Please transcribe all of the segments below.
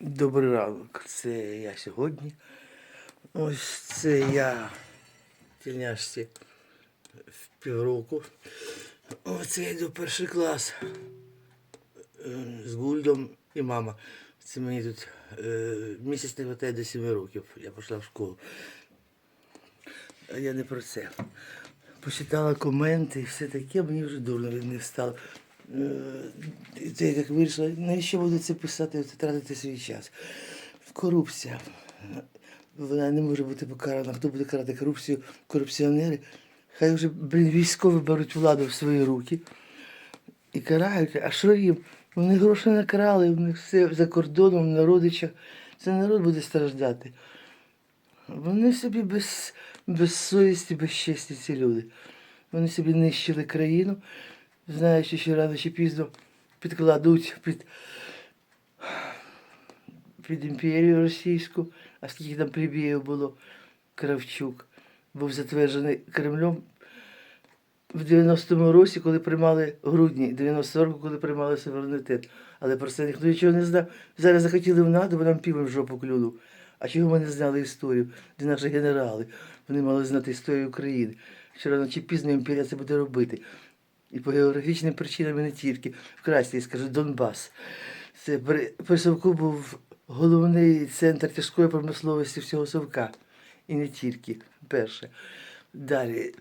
Добрий ранок. Це я сьогодні. Ось це я в тільняшці в півроку. Оце я йду перший клас е, з Гульдом і мама. Це мені тут е, місяць не вистачає до 7 років. Я пішла в школу. А я не про це. Почитала коменти і все таке, мені вже дурно від них стало. Це як вирішила, навіщо буду це писати, тратити свій час. Корупція. Вона не може бути покарана. Хто буде карати корупцію? Корупціонери. Хай вже, блін, військові беруть владу в свої руки і карають. А що їм? Вони гроші накрали, у них все за кордоном, на родичах. Це народ буде страждати. Вони собі без, без совісті, без честі ці люди. Вони собі нищили країну, знаючи, що рано чи пізно підкладуть під, під імперію російську, а скільки там плебіїв було, Кравчук був затверджений Кремлем в 90-му році, коли приймали грудні, 90 року, коли приймали суверенітет. Але про це ніхто нічого не знав. Зараз захотіли в НАТО, бо нам півень в жопу клюнув. А чого ми не знали історію? Де наші генерали? Вони мали знати історію України. Що рано чи пізно імперія це буде робити. І по географічним причинам і не тільки. вкрасті, я скажу, Донбас. Це при, Совку був головний центр тяжкої промисловості всього Совка. І не тільки. Перше. Далі.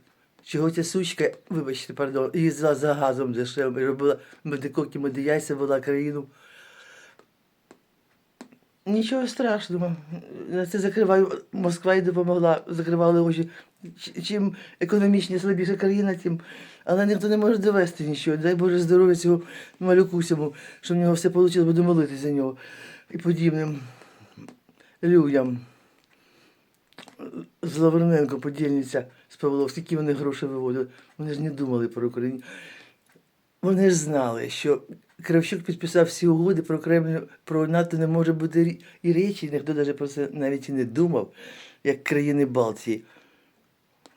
Чого ця сучка, вибачте, пардон, їздила за газом дешевим робила медикоки, медияйся, вела країну. Нічого страшного. На це закриваю. Москва й допомогла, закривали очі. Чим економічні слабіша країна, тим. Але ніхто не може довести нічого. Дай Боже здоров'я цього малюку всьому, що в нього все вийшло, буду молитися за нього. І подібним людям. з Лавриненко подільниця з Павлов, скільки вони грошей виводили. Вони ж не думали про Україну. Вони ж знали, що Кравчук підписав всі угоди про Кремль, про НАТО не може бути і речі, ніхто навіть про це навіть і не думав, як країни Балтії.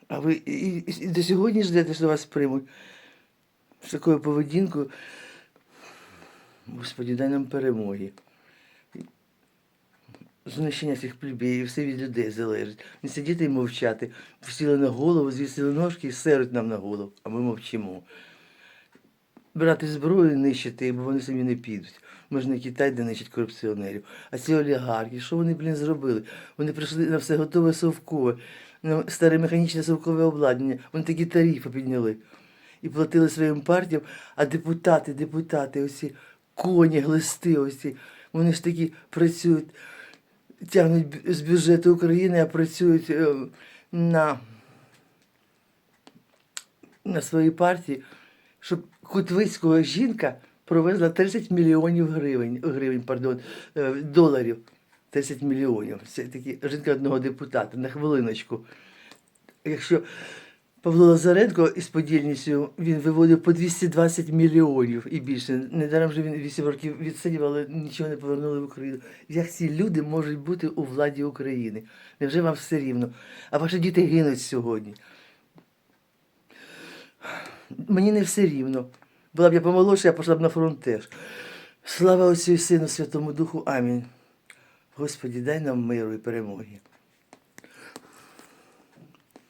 А ви і, і, і до сьогодні ждете, що вас приймуть з такою поведінкою. Господи, дай нам перемоги. Знищення цих плебіїв, все від людей залежить. Не сидіти і мовчати. Всіли на голову, звісили ножки і серуть нам на голову, а ми мовчимо. Брати зброю нищити, бо вони самі не підуть. Не Китай, де нищить корупціонерів. А ці олігархи, що вони, блін, зробили? Вони прийшли на все готове совкове, на старе механічне совкове обладнання. Вони такі тарифи підняли. І платили своїм партіям, а депутати, депутати, оці коні, глисти, оці, вони ж такі працюють тягнуть з бюджету України, а працюють е, на, на своїй партії, щоб Кутвицького жінка провезла 30 мільйонів гривень, гривень пардон, е, доларів. 30 мільйонів. Це такі жінка одного депутата на хвилиночку. Якщо Павло Лазаренко із подільністю він виводив по 220 мільйонів і більше. Недаром же він 8 років відсидів, але нічого не повернули в Україну. Як ці люди можуть бути у владі України? Невже вам все рівно? А ваші діти гинуть сьогодні. Мені не все рівно. Була б я помолодша, я пішла б на фронт теж. Слава Отцю і Сину, Святому Духу. Амінь. Господі, дай нам миру і перемоги.